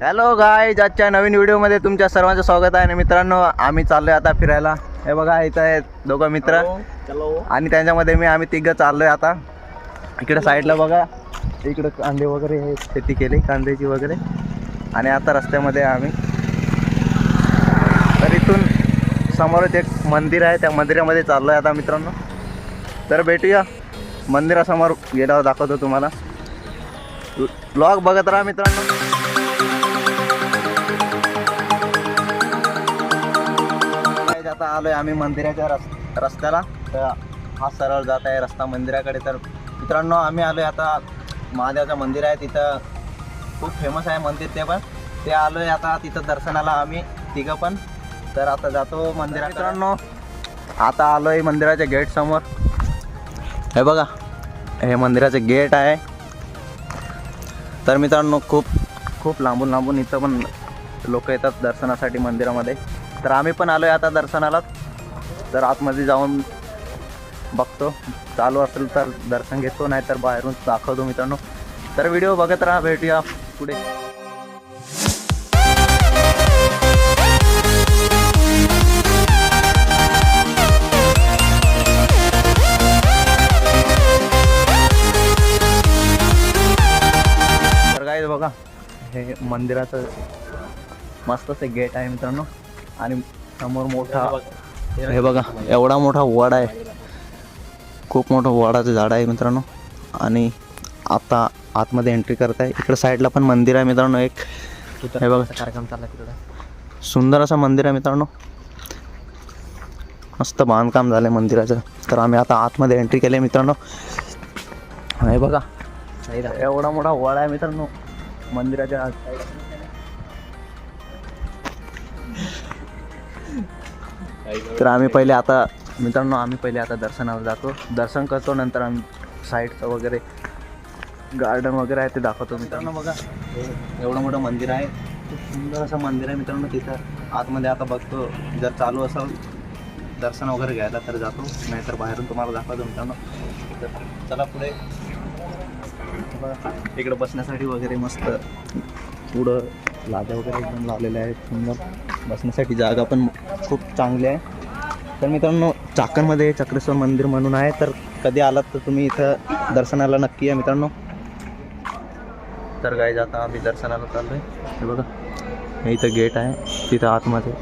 Hello गाय आजच्या नवीन व्हिडिओमध्ये तुमच्या सर्वांचं स्वागत आहे. आणि मित्रांनो आम्ही चाललोय आता फिरायला. हे बघा इथं आहेत दोघं मित्र. आणि त्यांच्यामध्ये मी आम्ही तिघं चाललोय आता. इकडे साईडला बघा. इकडे कांदे वगैरे हे शेती केली कांद्याची वगैरे. आणि आता रस्त्यामध्ये आम्ही. तर इथून समोरच एक मंदिर आहे. त्या मंदिरामध्ये चाललोय आता मित्रांनो. तर भेटूया. मंदिरासमोर गेल्यावर दाखवतो तुम्हाला. ब्लॉग बघत राहा मित्रांनो. आता आलोय आम्ही मंदिराच्या रस रस्त्याला. तर हा सरळ जात आहे रस्ता मंदिराकडे. तर मित्रांनो आम्ही आलोय आता महादेवाचं मंदिर आहे तिथं. खूप फेमस आहे मंदिर ते पण. ते आलोय आता तिथं दर्शनाला आम्ही तिघं पण. तर आता जातो मंदिरात मित्रांनो. आता आलोय मंदिराच्या गेट समोर. हे बघा हे मंदिराचं गेट आहे. तर मित्रांनो खूप खूप लांबून लांबून इथं पण लोक येतात दर्शनासाठी मंदिरामध्ये. तर आम्ही पण आलोय आता दर्शनाला. तर आतमध्ये जाऊन बघतो चालू असेल तर दर्शन घेतो नाही तर बाहेरून दाखवतो मित्रांनो. तर व्हिडिओ बघत राहा भेटूया पुढे. तर काय बघा हे मंदिराचं मस्तच एक गेट आहे मित्रांनो. आणि समोर मोठा हे बघा. एवढा मोठा वड आहे. खूप मोठं वडाचं झाड आहे मित्रांनो. आणि आता आतमध्ये एंट्री करत आहे इकडं साईडला पण मंदिर आहे मित्रांनो एक. हे बघा. कार्यक्रम चालला तिकडे. सुंदर असं मंदिर आहे मित्रांनो. मस्त बांधकाम झालं मंदिराचं. तर आम्ही आता आतमध्ये एंट्री केली मित्रांनो. हे बघा. एवढा मोठा वड आहे मित्रांनो. मंदिराच्या तर आम्ही पहिले आता मित्रांनो आम्ही पहिले आता दर्शनाला जातो. दर्शन करतो नंतर आम्ही साईडचं वगैरे गार्डन वगैरे आहे ते दाखवतो मित्रांनो. बघा. एवढं मोठं मंदिर आहे. खूप सुंदर असं मंदिर आहे मित्रांनो तिथं. आतमध्ये आता बघतो जर चालू असेल दर्शन वगैरे घ्यायला तर जातो. नाहीतर बाहेरून तुम्हाला दाखवतो मित्रांनो. तर चला पुढे. बघा इकडं बसण्यासाठी वगैरे मस्त पुढं लाद्या वगैरे एकदम लावलेल्या आहेत. सुंदर. बसण्यासाठी जागा पण खूप चांगली आहे. तर मित्रांनो चाकणमध्ये चक्रेश्वर मंदिर म्हणून आहे. तर कधी आलात तर तुम्ही इथं दर्शनाला नक्की या मित्रांनो. तर काय जाता आम्ही दर्शनाला चाललो आहे हे बघा हे इथं गेट आहे. तिथं आतमध्ये.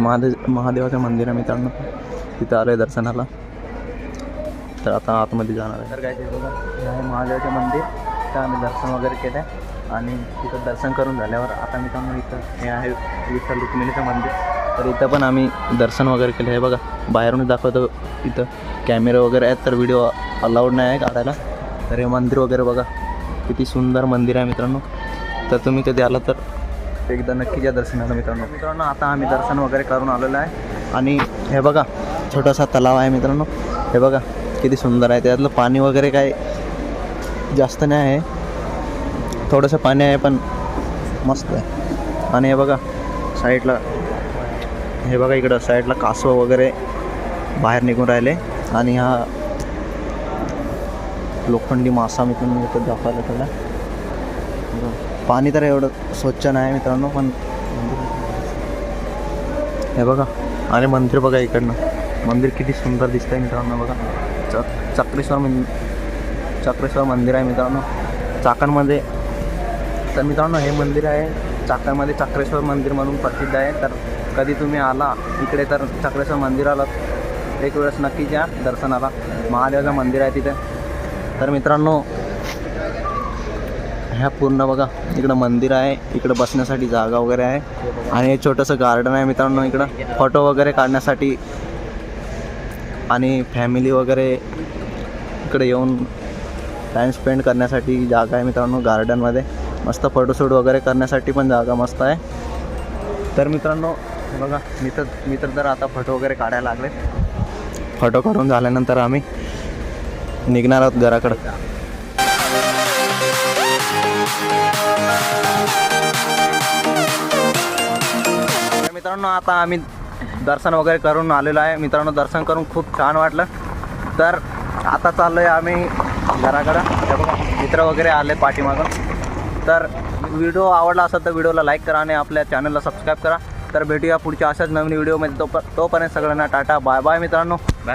महादेव महादेवाचं मंदिर आहे मित्रांनो. तिथं आलं आहे दर्शनाला. तर आता आतमध्ये जाणार आहे. तर काय ते बघा हे आहे महादेवाचं मंदिर. तर आम्ही दर्शन वगैरे केलं आहे आणि तिथं दर्शन करून झाल्यावर आता मित्रांनो इथं. हे आहे विठ्ठल रुक्मिणीचं मंदिर. तर इथं पण आम्ही दर्शन वगैरे केलं. आहे बघा बाहेरून दाखवतो इथं. कॅमेरे वगैरे आहेत तर व्हिडिओ अलाउड नाही आहे काढायला. तर हे मंदिर वगैरे बघा किती सुंदर मंदिर आहे मित्रांनो. तर तुम्ही कधी आला तर एकदा नक्की या दर्शनाला मित्रांनो. मित्रांनो आता आम्ही दर्शन वगैरे करून आलेलो आहे. आणि हे बघा छोटासा तलाव आहे मित्रांनो. हे बघा किती सुंदर आहे. त्यातलं पाणी वगैरे काय जास्त नाही आहे. थोडंसं पाणी आहे पण मस्त आहे. आणि हे बघा साईडला हे बघा इकडं साईडला कासव वगैरे बाहेर निघून राहिले. आणि हा लोखंडी मासा मित्रांनो इथं दाखवायला त्याला. पाणी तर एवढं स्वच्छ नाही मित्रांनो पण हे बघा आणि मंदिर बघा इकडनं. मंदिर किती सुंदर दिसतंय मित्रांनो बघा. च चक्रेश्वर मंदिर चक्रेश्वर मंदिर आहे मित्रांनो. चाकणमध्ये तर मित्रांनो हे मंदिर आहे. चाकरमध्ये चक्रेश्वर मंदिर म्हणून प्रसिद्ध आहे. तर कधी तुम्ही आला इकडे तर चक्रेश्वर मंदिराला एक वेळेस नक्कीच या दर्शनाला. महादेवाचं मंदिर आहे तिथे. तर मित्रांनो ह्या पूर्ण बघा इकडं मंदिर आहे. इकडं बसण्यासाठी जागा वगैरे आहे. आणि हे छोटंसं गार्डन आहे मित्रांनो इकडं. फोटो वगैरे काढण्यासाठी आणि फॅमिली वगैरे इकडे येऊन टाईम स्पेंड करण्यासाठी जागा आहे मित्रांनो गार्डनमध्ये मस्त फोटोशूट वगैरे करण्यासाठी पण जागा मस्त आहे. तर मित्रांनो बघा मी तर मी तर आता फोटो वगैरे काढायला लागले फोटो काढून झाल्यानंतर आम्ही निघणार आहोत घराकडं. मित्रांनो आता आम्ही दर्शन वगैरे करून आलेलो आहे. मित्रांनो दर्शन करून खूप छान वाटलं. तर आता चाललो आहे आम्ही घराकडं. बघा मित्र वगैरे आले पाठीमागं. तर व्हिडिओ आवडला असेल तर व्हिडिओला लाईक करा आणि आपल्या चॅनलला सबस्क्राईब करा. तर भेटूया पुढच्या अशाच नवीन व्हिडिओमध्ये. तो तोपर्यंत सगळ्यांना टाटा बाय बाय मित्रांनो. बाय.